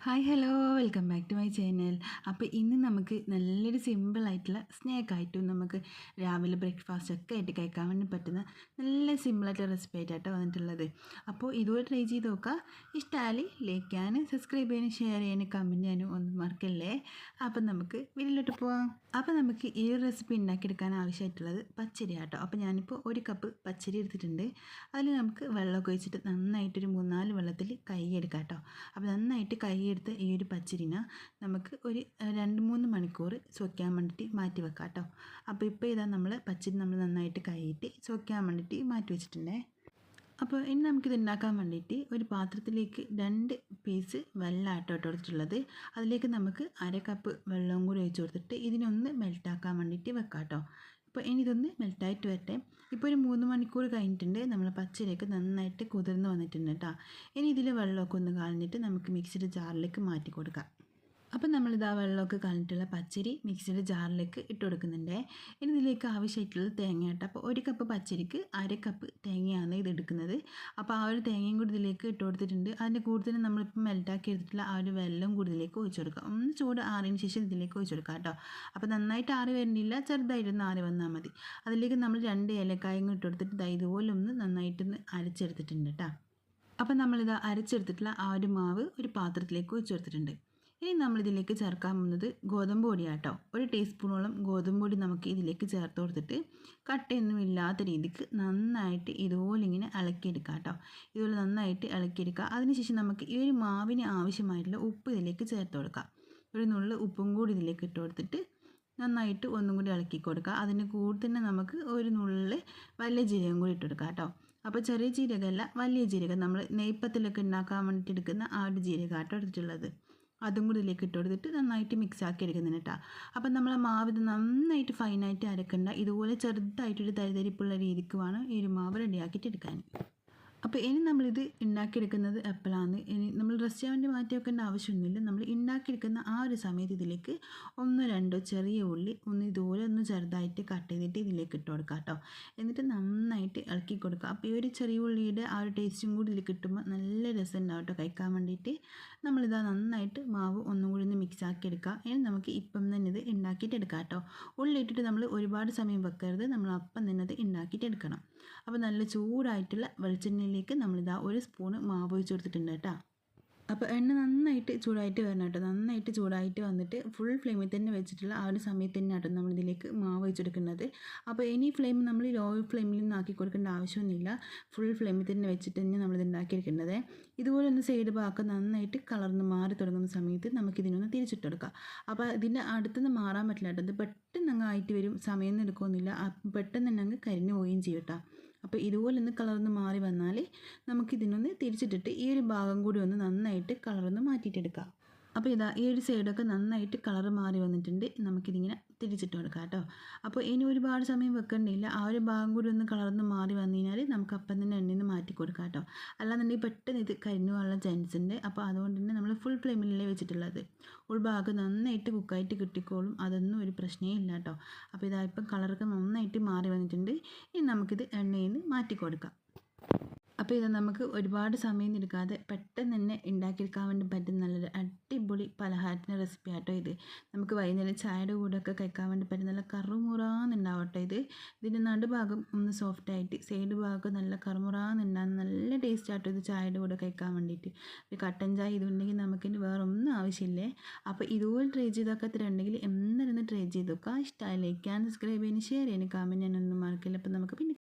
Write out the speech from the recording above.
Hi hello welcome back to my channel അപ്പോൾ ഇന്ന് നമുക്ക് നല്ലൊരു സിമ്പിളായിട്ടുള്ള സ്നാക്കായിട്ടും നമുക്ക് രാവിലെ ബ്രേക്ക്ഫാസ്റ്റ് ഒക്കെ ആയിട്ട് കഴിക്കാൻ വേണ്ടി പറ്റുന്ന നല്ല സിമ്പിളായിട്ടുള്ള റെസിപ്പി ആയിട്ടാണ് വന്നിട്ടുള്ളത്. അപ്പോൾ ഇതുപോലെ ട്രൈ ചെയ്ത് നോക്കുക ഇഷ്ടമായി ലൈക്ക് ചെയ്യാനും സബ്സ്ക്രൈബ് ചെയ്യാനും ഷെയർ ചെയ്യാനും കമന്റ് ചെയ്യാനും ഒന്നും മറക്കല്ലേ? അപ്പം നമുക്ക് വീട്ടിലോട്ട് പോവാം. അപ്പോൾ നമുക്ക് ഈ ഒരു റെസിപ്പി ഉണ്ടാക്കിയെടുക്കാൻ ആവശ്യമായിട്ടുള്ളത് പച്ചരി ആട്ടോ അപ്പോൾ ഞാനിപ്പോൾ ഒരു കപ്പ് പച്ചരി എടുത്തിട്ടുണ്ട്. അതിൽ നമുക്ക് വെള്ളമൊക്കെ ഒഴിച്ചിട്ട് നന്നായിട്ടൊരു മൂന്നാൽ വെള്ളത്തിൽ കൈ എടുക്കാം കേട്ടോ അപ്പോൾ നന്നായിട്ട് കൈ എടുത്ത് ഈ ഒരു പച്ചരിന നമുക്ക് ഒരു രണ്ട് മൂന്ന് മണിക്കൂർ സോക്കാൻ വേണ്ടിയിട്ട് മാറ്റി വെക്കാം കേട്ടോ അപ്പോൾ ഇപ്പോൾ ഇതാ നമ്മൾ പച്ചരി നമ്മൾ നന്നായിട്ട് കഴുകിയിട്ട് സോക്കാൻ വേണ്ടിയിട്ട് മാറ്റി വെച്ചിട്ടുണ്ടേ. അപ്പോൾ ഇനി നമുക്കിത് ഉണ്ടാക്കാൻ വേണ്ടിയിട്ട് ഒരു പാത്രത്തിലേക്ക് രണ്ട് പീസ് വെള്ളമായിട്ട് ഇട്ടുകൊടുത്തിട്ടുള്ളത് അതിലേക്ക് നമുക്ക് അര കപ്പ് വെള്ളവും കൂടി ഒഴിച്ച് കൊടുത്തിട്ട് ഇതിനൊന്ന് മെൽട്ടാക്കാൻ വേണ്ടിയിട്ട് വെക്കാം കേട്ടോ അപ്പോൾ ഇനി ഇതൊന്ന് മെൽട്ടായിട്ട് വരട്ടെ. ഇപ്പോൾ ഒരു മൂന്ന് മണിക്കൂർ കഴിഞ്ഞിട്ടുണ്ട്. നമ്മൾ പച്ചരിയൊക്കെ നന്നായിട്ട് കുതിർന്ന് വന്നിട്ടുണ്ട് കേട്ടോ. ഇനി ഇതിൽ വെള്ളമൊക്കെ ഒന്ന് കളഞ്ഞിട്ട് നമുക്ക് മിക്സിയുടെ ജാറിലേക്ക് മാറ്റി കൊടുക്കാം. നമ്മളിത് ആ വെള്ളമൊക്കെ കളഞ്ഞിട്ടുള്ള പച്ചരി മിക്സിയുടെ ജാറിലേക്ക് ഇട്ട് കൊടുക്കുന്നുണ്ട്. ഇനി ഇതിലേക്ക് ആവശ്യമായിട്ടുള്ളത് തേങ്ങ അപ്പോൾ ഒരു കപ്പ് പച്ചരിക്ക് അര കപ്പ് തേങ്ങയാണ് ഇത് എടുക്കുന്നത് അപ്പോൾ ആ ഒരു തേങ്ങയും കൂടി ഇതിലേക്ക് ഇട്ട് കൊടുത്തിട്ടുണ്ട്. അതിന്റെ കൂടുതൽ നമ്മളിപ്പോൾ മെൽറ്റാക്കി എടുത്തിട്ടുള്ള ആ ഒരു വെള്ളം കൂടി ഇതിലേക്ക് ഒഴിച്ചു കൊടുക്കുക ഒന്ന് ചൂട് ആറിന് ശേഷം ഇതിലേക്ക് ഒഴിച്ചു കൊടുക്കുക കേട്ടോ. അപ്പോൾ നന്നായിട്ട് ആറി വരുന്നില്ല ചെറുതായിട്ടൊന്ന് ആറി വന്നാൽ മതി. അതിലേക്ക് നമ്മൾ രണ്ട് ഏലക്കായും ഇട്ട് കൊടുത്തിട്ട് ഇതുപോലെ ഒന്ന് നന്നായിട്ടൊന്ന് അരച്ചെടുത്തിട്ടുണ്ട് കേട്ടോ. അപ്പം നമ്മളിത് അരച്ചെടുത്തിട്ടുള്ള ആ ഒരു മാവ് ഒരു പാത്രത്തിലേക്ക് ഒഴിച്ചു കൊടുത്തിട്ടുണ്ട്. ഇനി നമ്മൾ ഇതിലേക്ക് ചേർക്കാൻ പോകുന്നത് ഗോതമ്പ് പൊടിയാട്ടോ. ഒരു ടീസ്പൂണോളം ഗോതമ്പ് പൊടി നമുക്ക് ഇതിലേക്ക് ചേർത്ത് കൊടുത്തിട്ട് കട്ടയൊന്നും ഇല്ലാത്ത രീതിക്ക് നന്നായിട്ട് ഇതുപോലെ ഇങ്ങനെ ഇളക്കിയെടുക്കുക കേട്ടോ ഇതുപോലെ നന്നായിട്ട് ഇളക്കിയെടുക്കുക. അതിനുശേഷം നമുക്ക് ഈ ഒരു മാവിന് ആവശ്യമായിട്ടുള്ള ഉപ്പ് ഇതിലേക്ക് ചേർത്ത് കൊടുക്കാം. ഒരു നുള്ളു ഉപ്പും കൂടി ഇതിലേക്ക് ഇട്ട് കൊടുത്തിട്ട് നന്നായിട്ട് ഒന്നും കൂടി ഇളക്കി കൊടുക്കുക. അതിന് കൂടെ തന്നെ നമുക്ക് ഒരു നുള്ളിൽ വലിയ ജീരകം കൂടി ഇട്ട് കൊടുക്കാം കേട്ടോ അപ്പോൾ ചെറിയ ജീരകമല്ല വലിയ ജീരകം. നമ്മൾ നെയ്പ്പത്തിലൊക്കെ ഉണ്ടാക്കാൻ വേണ്ടിയിട്ട് എടുക്കുന്ന ആ ഒരു ജീരകമാട്ടോ എടുത്തിട്ടുള്ളത്. അതും കൂടി ഇതിലേക്ക് ഇട്ട് കൊടുത്തിട്ട് നന്നായിട്ട് മിക്സ് ആക്കി എടുക്കുന്നതിന് കേട്ടോ. അപ്പം നമ്മൾ മാവ് ഇത് നന്നായിട്ട് ഫൈനായിട്ട് അരക്കണ്ട. ഇതുപോലെ ചെറുതായിട്ടൊരു തരിതരിപ്പുള്ള രീതിക്ക് വേണം ഈ ഒരു മാവ് റെഡിയാക്കിയിട്ട് എടുക്കാൻ. അപ്പോൾ ഇനി നമ്മളിത് ഉണ്ടാക്കിയെടുക്കുന്നത് എപ്പോഴാണ് ഇനി നമ്മൾ റെസ്റ്റോറന്റ് മാറ്റി വെക്കേണ്ട ആവശ്യമൊന്നുമില്ല. നമ്മൾ ഉണ്ടാക്കിയെടുക്കുന്ന ആ ഒരു സമയത്ത് ഇതിലേക്ക് ഒന്നോ രണ്ടോ ചെറിയ ഉള്ളി ഒന്ന് ഇതുപോലെ ഒന്ന് ചെറുതായിട്ട് കട്ട് ചെയ്തിട്ട് ഇതിലേക്ക് ഇട്ട് കൊടുക്കുക കേട്ടോ എന്നിട്ട് നന്നായിട്ട് ഇളക്കി കൊടുക്കുക. അപ്പോൾ ഈ ഒരു ചെറിയ ഉള്ളിയുടെ ആ ഒരു ടേസ്റ്റും കൂടി ഇതിൽ കിട്ടുമ്പോൾ നല്ല രസം ഉണ്ടാവും കേട്ടോ കഴിക്കാൻ വേണ്ടിയിട്ട്. നമ്മളിതാ നന്നായിട്ട് മാവ് ഒന്നും കൂടി ഒന്ന് മിക്സ് ആക്കി എടുക്കുക. ഇനി നമുക്ക് ഇപ്പം തന്നെ ഇത് ഉണ്ടാക്കിയിട്ട് എടുക്കാം കേട്ടോ ഉള്ളി ഇട്ടിട്ട് നമ്മൾ ഒരുപാട് സമയം വെക്കരുത്. നമ്മൾ അപ്പം തന്നെ അത് ഉണ്ടാക്കിയിട്ട് എടുക്കണം. അപ്പോൾ നല്ല ചൂടായിട്ടുള്ള വെളിച്ചെണ്ണ എണ്ണയിലേക്ക് നമ്മളിതാ ഒരു സ്പൂണ് മാവ് ഒഴിച്ച് കൊടുത്തിട്ടുണ്ട് കേട്ടോ. അപ്പോൾ എണ്ണ നന്നായിട്ട് ചൂടായിട്ട് വരണം കേട്ടോ. നന്നായിട്ട് ചൂടായിട്ട് വന്നിട്ട് ഫുൾ ഫ്ലെയിമിൽ തന്നെ വെച്ചിട്ടുള്ള ആ ഒരു സമയത്ത് തന്നെ കേട്ടോ നമ്മളിതിലേക്ക് മാവ് വെച്ചെടുക്കുന്നത് അപ്പോൾ ഇനി ഫ്ലെയിം നമ്മൾ ലോ ഫ്ലെയിമിൽ നിന്ന് ആക്കി കൊടുക്കേണ്ട ആവശ്യമൊന്നുമില്ല. ഫുൾ ഫ്ലെയിമിൽ തന്നെ വെച്ചിട്ട് തന്നെ നമ്മളിത് ഉണ്ടാക്കിയെടുക്കേണ്ടത് ഇതുപോലെ ഒന്ന് സൈഡ് ഭാഗം നന്നായിട്ട് കളർന്ന് മാറി തുടങ്ങുന്ന സമയത്ത് നമുക്കിതിനൊന്ന് തിരിച്ചിട്ട് കൊടുക്കാം. അപ്പോൾ ഇതിന്റെ അടുത്തുനിന്ന് മാറാൻ പറ്റില്ല കേട്ടോ. ഇത് പെട്ടെന്ന് അങ്ങ് ആയിട്ട് വരും. സമയമൊന്നും എടുക്കുമൊന്നുമില്ല പെട്ടെന്ന് തന്നെ അങ്ങ് കരിഞ്ഞു പോവുകയും ചെയ്യും കേട്ടോ. അപ്പോൾ ഇതുപോലെ ഒന്ന് കളർന്ന് മാറി വന്നാൽ നമുക്കിതിനൊന്ന് തിരിച്ചിട്ടിട്ട് ഈ ഒരു ഭാഗം കൂടി ഒന്ന് നന്നായിട്ട് കളറൊന്ന് മാറ്റിയിട്ടെടുക്കാം. അപ്പോൾ ഇതാ ഈ ഒരു സൈഡൊക്കെ നന്നായിട്ട് കളർ മാറി വന്നിട്ടുണ്ട്. നമുക്കിതിങ്ങനെ തിരിച്ചിട്ട് കൊടുക്കാം കേട്ടോ. അപ്പോൾ ഇനി ഒരുപാട് സമയം വെക്കേണ്ടിയില്ല ആ ഒരു ഭാഗം കൂടി ഒന്ന് കളർന്ന് മാറി വന്നു കഴിഞ്ഞാൽ നമുക്ക് അപ്പം തന്നെ എണ്ണയിൽ നിന്ന് മാറ്റി കൊടുക്കാം കേട്ടോ. അല്ലാന്നുണ്ടെങ്കിൽ പെട്ടെന്ന് ഇത് കരിഞ്ഞു പോകാനുള്ള ചാൻസ് ഉണ്ട്. അപ്പോൾ അതുകൊണ്ട് തന്നെ നമ്മൾ ഫുൾ ഫ്ലെയിമിലല്ലേ വെച്ചിട്ടുള്ളത്. ഉൾഭാഗം നന്നായിട്ട് കുക്കായിട്ട് കിട്ടിക്കോളും. അതൊന്നും ഒരു പ്രശ്നമേ ഇല്ല കേട്ടോ. അപ്പോൾ ഇതാ ഇപ്പം കളറൊക്കെ നന്നായിട്ട് മാറി വന്നിട്ടുണ്ട്. നമുക്കിത് എണ്ണയിൽ നിന്ന് മാറ്റി കൊടുക്കാം. അപ്പോൾ ഇത് നമുക്ക് ഒരുപാട് സമയം എടുക്കാതെ പെട്ടെന്ന് തന്നെ ഉണ്ടാക്കിയെടുക്കാൻ വേണ്ടി പറ്റുന്ന നല്ലൊരു അടിപൊളി പലഹാരത്തിന്റെ റെസിപ്പി ആട്ടോ ഇത്. നമുക്ക് വൈകുന്നേരം ചായയുടെ കൂടെയൊക്കെ കഴിക്കാൻ വേണ്ടി പറ്റും നല്ല കറുമുറാന്നുണ്ടാവട്ടെ ഇത്. ഇതിന്റെ നടുഭാഗം ഒന്ന് സോഫ്റ്റ് ആയിട്ട് സൈഡ് ഭാഗം നല്ല കറുമുറാന്നുണ്ടാകുന്ന നല്ല ടേസ്റ്റ് ആട്ടോ ഇത് ചായയുടെ കൂടെ കഴിക്കാൻ വേണ്ടിയിട്ട്. ഒരു കട്ടൻ ചായ ഇതുണ്ടെങ്കിൽ നമുക്കിനി വേറെ ഒന്നും ആവശ്യമില്ലേ. അപ്പോൾ ഇതുപോലെ ട്രൈ ചെയ്തൊക്കത്തിലുണ്ടെങ്കിൽ എന്നിരുന്ന് ട്രൈ ചെയ്ത് നോക്കുക. ഇഷ്ടമായി ലൈക്ക് ആൻഡ് സബ്സ്ക്രൈബ് ചെയ്യാൻ ഷെയർ ചെയ്യാൻ കമന്റ് ഞാനൊന്നും മറക്കില്ല. അപ്പോൾ നമുക്ക് പിന്നെ